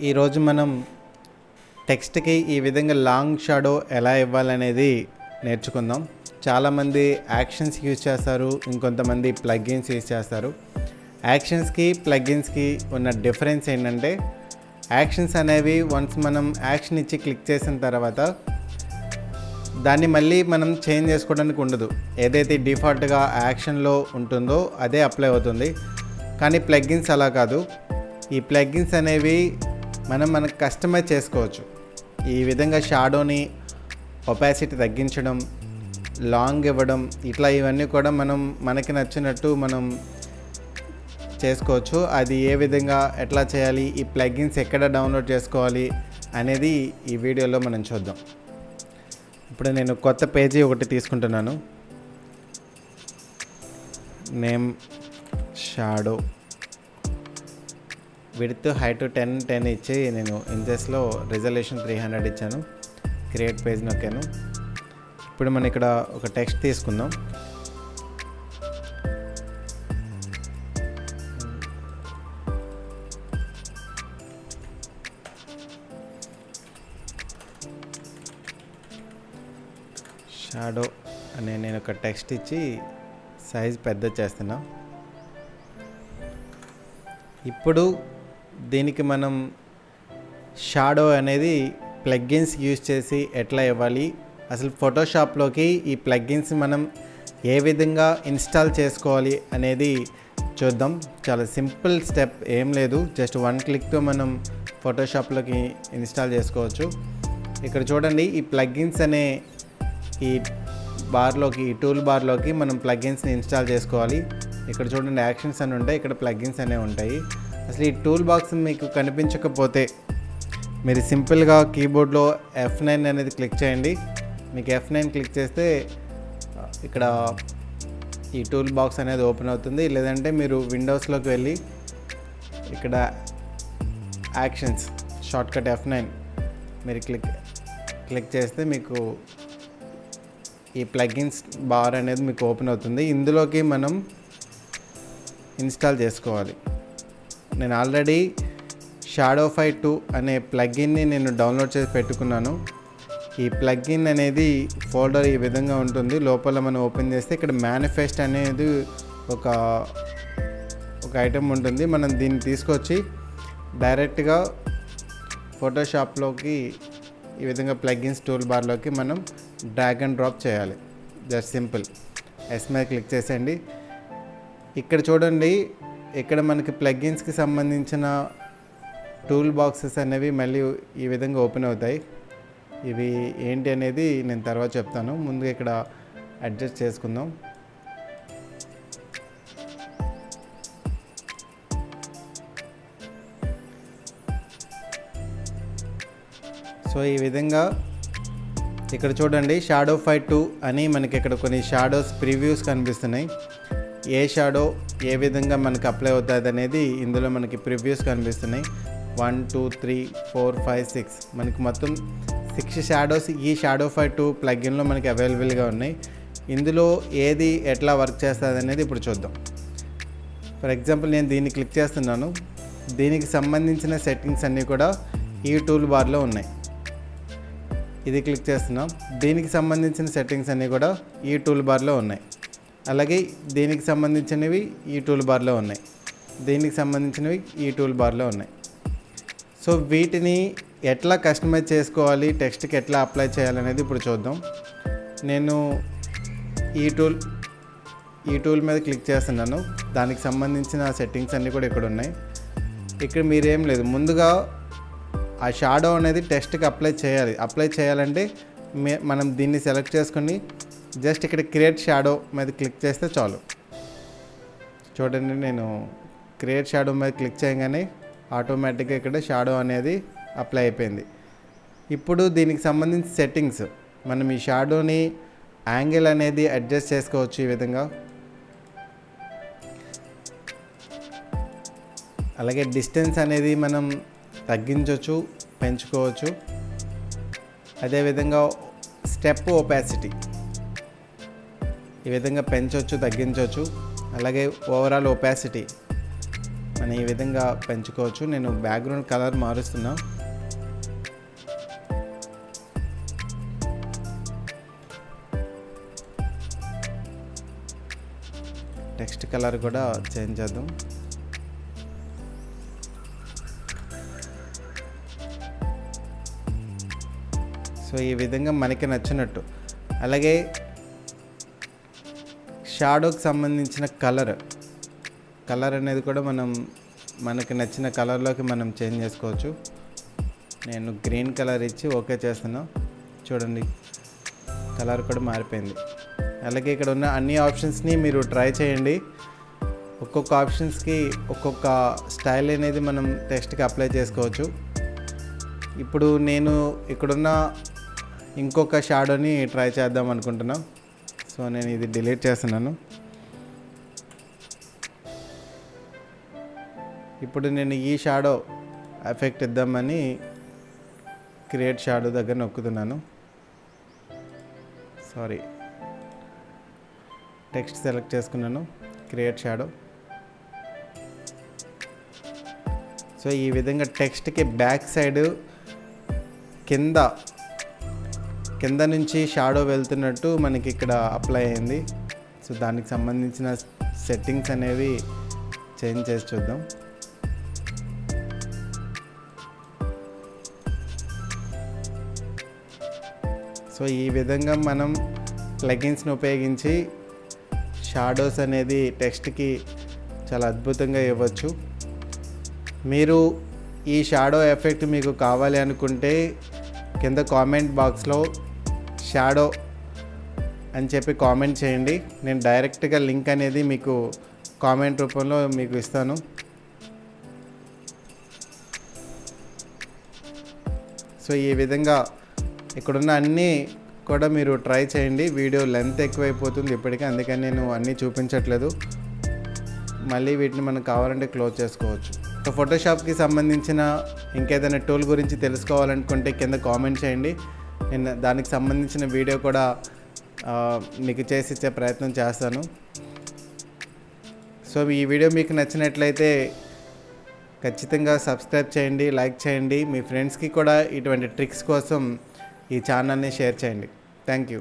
ఈరోజు మనం టెక్స్ట్కి ఈ విధంగా లాంగ్ షాడో ఎలా ఇవ్వాలనేది నేర్చుకుందాం. చాలామంది యాక్షన్స్ యూజ్ చేస్తారు ఇంకొంతమంది ప్లగ్గిన్స్ యూజ్ చేస్తారు. యాక్షన్స్కి ప్లగ్గిన్స్కి ఉన్న డిఫరెన్స్ ఏంటంటే యాక్షన్స్ అనేవి వన్స్ మనం యాక్షన్ ఇచ్చి క్లిక్ చేసిన తర్వాత దాన్ని మళ్ళీ మనం చేంజ్ చేసుకోవడానికి ఉండదు. ఏదైతే డిఫాల్ట్గా యాక్షన్లో ఉంటుందో అదే అప్లై అవుతుంది. కానీ ప్లగ్గిన్స్ అలా కాదు. ఈ ప్లగ్గిన్స్ అనేవి మనం మనకు కస్టమైజ్ చేసుకోవచ్చు. ఈ విధంగా షాడోని ఒపాసిటీ తగ్గించడం లాంగ్ ఇవ్వడం ఇట్లా ఇవన్నీ కూడా మనం మనకి నచ్చినట్టు మనం చేసుకోవచ్చు. అది ఏ విధంగా ఎట్లా చేయాలి ఈ ప్లగ్గిన్స్ ఎక్కడ డౌన్లోడ్ చేసుకోవాలి అనేది ఈ వీడియోలో మనం చూద్దాం. ఇప్పుడు నేను కొత్త పేజీ ఒకటి తీసుకుంటున్నాను. Name shadow width height ten ten ఇచ్చి నేను ఇంచెస్లో రిజల్యూషన్ త్రీ హండ్రెడ్ ఇచ్చాను. క్రియేట్ పేజ్ నొక్కాను. ఇప్పుడు మనం ఇక్కడ ఒక టెక్స్ట్ తీసుకుందాం. షాడో అనే నేను ఒక టెక్స్ట్ ఇచ్చి సైజ్ పెద్ద చేస్తున్నా. ఇప్పుడు దీనికి మనం షాడో అనేది ప్లగ్గిన్స్ యూజ్ చేసి ఎట్లా ఇవ్వాలి? అసలు ఫోటోషాప్లోకి ఈ ప్లగ్గిన్స్ మనం ఏ విధంగా ఇన్స్టాల్ చేసుకోవాలి అనేది చూద్దాం. చాలా సింపుల్ స్టెప్ ఏం లేదు. జస్ట్ వన్ క్లిక్తో మనం ఫోటోషాప్లోకి ఇన్స్టాల్ చేసుకోవచ్చు. ఇక్కడ చూడండి ఈ ప్లగ్గిన్స్ అనే ఈ బార్లోకి ఈ టూల్ బార్లోకి మనం ప్లగ్గిన్స్ని ఇన్స్టాల్ చేసుకోవాలి. ఇక్కడ చూడండి యాక్షన్స్ అని ఉంటాయి. ఇక్కడ ప్లగ్గిన్స్ అనేవి ఉంటాయి. అసలు ఈ టూల్ బాక్స్ మీకు కనిపించకపోతే మీరు సింపుల్గా కీబోర్డ్లో ఎఫ్ నైన్ అనేది క్లిక్ చేయండి. మీకు ఎఫ్ నైన్ క్లిక్ చేస్తే ఇక్కడ ఈ టూల్ బాక్స్ అనేది ఓపెన్ అవుతుంది. లేదంటే మీరు విండోస్లోకి వెళ్ళి ఇక్కడ యాక్షన్స్ షార్ట్కట్ ఎఫ్ నైన్ మీరు క్లిక్ క్లిక్ చేస్తే మీకు ఈ ప్లగిన్స్ బార్ అనేది మీకు ఓపెన్ అవుతుంది. ఇందులోకి మనం ఇన్స్టాల్ చేసుకోవాలి. నేను ఆల్రెడీ షాడో ఫై టూ అనే ప్లగిన్ని నేను డౌన్లోడ్ చేసి పెట్టుకున్నాను. ఈ ప్లగిన్ అనేది ఫోల్డర్ ఈ విధంగా ఉంటుంది. లోపల మనం ఓపెన్ చేస్తే ఇక్కడ మేనిఫెస్ట్ అనేది ఒక ఒక ఐటెం ఉంటుంది. మనం దీన్ని తీసుకొచ్చి డైరెక్ట్గా ఫోటోషాప్లోకి ఈ విధంగా ప్లగిన్స్ టూల్ బార్లోకి మనం డ్రాగ్ అండ్ డ్రాప్ చేయాలి. జస్ట్ సింపుల్ ఎస్ మీద క్లిక్ చేసేయండి. ఇక్కడ చూడండి ఇక్కడ మనకి ప్లగ్గిన్స్కి సంబంధించిన టూల్ బాక్సెస్ అనేవి మళ్ళీ ఈ విధంగా ఓపెన్ అవుతాయి. ఇవి ఏంటి అనేది నేను తర్వాత చెప్తాను. ముందుగా ఇక్కడ అడ్జస్ట్ చేసుకుందాం. సో ఈ విధంగా ఇక్కడ చూడండి షాడో ఫైవ్ టూ అని మనకి ఇక్కడ కొన్ని షాడోస్ ప్రివ్యూస్ కనిపిస్తున్నాయి. ఏ షాడో ఏ విధంగా మనకు అప్లై అవుతుంది అనేది ఇందులో మనకి ప్రివ్యూస్ కనిపిస్తున్నాయి. One two three four five six మనకి మొత్తం సిక్స్ షాడోస్ ఈ షాడో ఫైవ్ టూ ప్లగిన్లో మనకి అవైలబుల్గా ఉన్నాయి. ఇందులో ఏది ఎట్లా వర్క్ చేస్తుంది అనేది ఇప్పుడు చూద్దాం. ఫర్ ఎగ్జాంపుల్ నేను దీన్ని క్లిక్ చేస్తున్నాను. దీనికి సంబంధించిన సెట్టింగ్స్ అన్నీ కూడా ఈ టూల్ బార్లో ఉన్నాయి. ఇది క్లిక్ చేస్తున్నాం. దీనికి సంబంధించిన సెట్టింగ్స్ అన్నీ కూడా ఈ టూల్ బార్లో ఉన్నాయి. అలాగే దీనికి సంబంధించినవి ఈ టూల్ బార్లో ఉన్నాయి. దీనికి సంబంధించినవి ఈ టూల్ బార్లో ఉన్నాయి. సో వీటిని ఎట్లా కస్టమైజ్ చేసుకోవాలి టెక్స్ట్కి ఎట్లా అప్లై చేయాలనేది ఇప్పుడు చూద్దాం. నేను ఈ టూల్ ఈ టూల్ మీద క్లిక్ చేస్తున్నాను. దానికి సంబంధించిన సెట్టింగ్స్ అన్నీ కూడా ఇక్కడ ఉన్నాయి. ఇక్కడ మీరేం లేదు. ముందుగా ఆ షాడో అనేది టెస్ట్కి అప్లై చేయాలి. అప్లై చేయాలంటే మే- మనం దీన్ని సెలెక్ట్ చేసుకొని జస్ట్ ఇక్కడ క్రియేట్ షాడో మీద క్లిక్ చేస్తే చాలు. చూడండి నేను క్రియేట్ షాడో మీద క్లిక్ చేయగానే ఆటోమేటిక్గా ఇక్కడ షాడో అనేది అప్లై అయిపోయింది. ఇప్పుడు దీనికి సంబంధించి సెట్టింగ్స్. మనం ఈ షాడోని యాంగిల్ అనేది అడ్జస్ట్ చేసుకోవచ్చు ఈ విధంగా. అలాగే డిస్టెన్స్ అనేది మనం తగ్గించవచ్చు పెంచుకోవచ్చు. అదేవిధంగా స్టెప్ ఓపాసిటీ ఈ విధంగా పెంచవచ్చు తగ్గించవచ్చు అలాగే ఓవరాల్ ఒపాసిటీ మనం ఈ విధంగా పెంచుకోవచ్చు. నేను బ్యాక్గ్రౌండ్ కలర్ మారుస్తున్నా. టెక్స్ట్ కలర్ కూడా చేంజ్ చేద్దాం. సో ఈ విధంగా మనకి నచ్చినట్టు. అలాగే షాడోకి సంబంధించిన కలర్. కలర్ అనేది కూడా మనం మనకు నచ్చిన కలర్లోకి మనం చేంజ్ చేసుకోవచ్చు. నేను గ్రీన్ కలర్ ఇచ్చి ఓకే చేస్తున్నాను చూడండి కలర్ కూడా మారిపోయింది. అలాగే ఇక్కడ ఉన్న అన్ని ఆప్షన్స్ని మీరు ట్రై చేయండి. ఒక్కొక్క ఆప్షన్స్కి ఒక్కొక్క స్టైల్ అనేది మనం టెక్స్ట్కి అప్లై చేసుకోవచ్చు. ఇప్పుడు నేను ఇక్కడున్న ఇంకొక షాడోని ట్రై చేద్దాం అనుకుంటున్నాను సో నేను ఇది డిలీట్ చేస్తున్నాను. ఇప్పుడు నేను ఈ షాడో ఎఫెక్ట్ ఇద్దామని క్రియేట్ షాడో దగ్గర నొక్కుతున్నాను. సారీ. టెక్స్ట్ సెలెక్ట్ చేసుకున్నాను. Create shadow. సో ఈ విధంగా టెక్స్ట్కి బ్యాక్ సైడ్ కింద కింద నుంచి షాడో వెళ్తున్నట్టు మనకి ఇక్కడ అప్లై అయింది. సో దానికి సంబంధించిన సెట్టింగ్స్ అనేవి చేంజ్ చేసి చూద్దాం. సో ఈ విధంగా మనం ప్లగిన్స్ని ఉపయోగించి షాడోస్ అనేది టెక్స్ట్కి చాలా అద్భుతంగా ఇవ్వచ్చు. మీరు ఈ షాడో ఎఫెక్ట్ మీకు కావాలి అనుకుంటే కింద కామెంట్ బాక్స్లో షాడో అని చెప్పి కామెంట్ చేయండి. నేను డైరెక్ట్గా లింక్ అనేది మీకు కామెంట్ రూపంలో మీకు ఇస్తాను. సో ఈ విధంగా ఇక్కడున్న అన్నీ కూడా మీరు ట్రై చేయండి. వీడియో లెంత్ ఎక్కువైపోతుంది ఇప్పటికీ అందుకని నేను అన్నీ చూపించట్లేదు. మళ్ళీ వీటిని మనకు కావాలంటే క్లోజ్ చేసుకోవచ్చు. సో ఫోటోషాప్కి సంబంధించిన ఇంకేదైనా టూల్ గురించి తెలుసుకోవాలనుకుంటే కింద కామెంట్ చేయండి. నేను దానికి సంబంధించిన వీడియో కూడా మీకు చేసి ఇచ్చే ప్రయత్నం చేస్తాను. సో ఈ వీడియో మీకు నచ్చినట్లయితే ఖచ్చితంగా సబ్స్క్రైబ్ చేయండి లైక్ చేయండి. మీ ఫ్రెండ్స్కి కూడా ఇటువంటి ట్రిక్స్ కోసం ఈ ఛానల్ని షేర్ చేయండి. Thank you.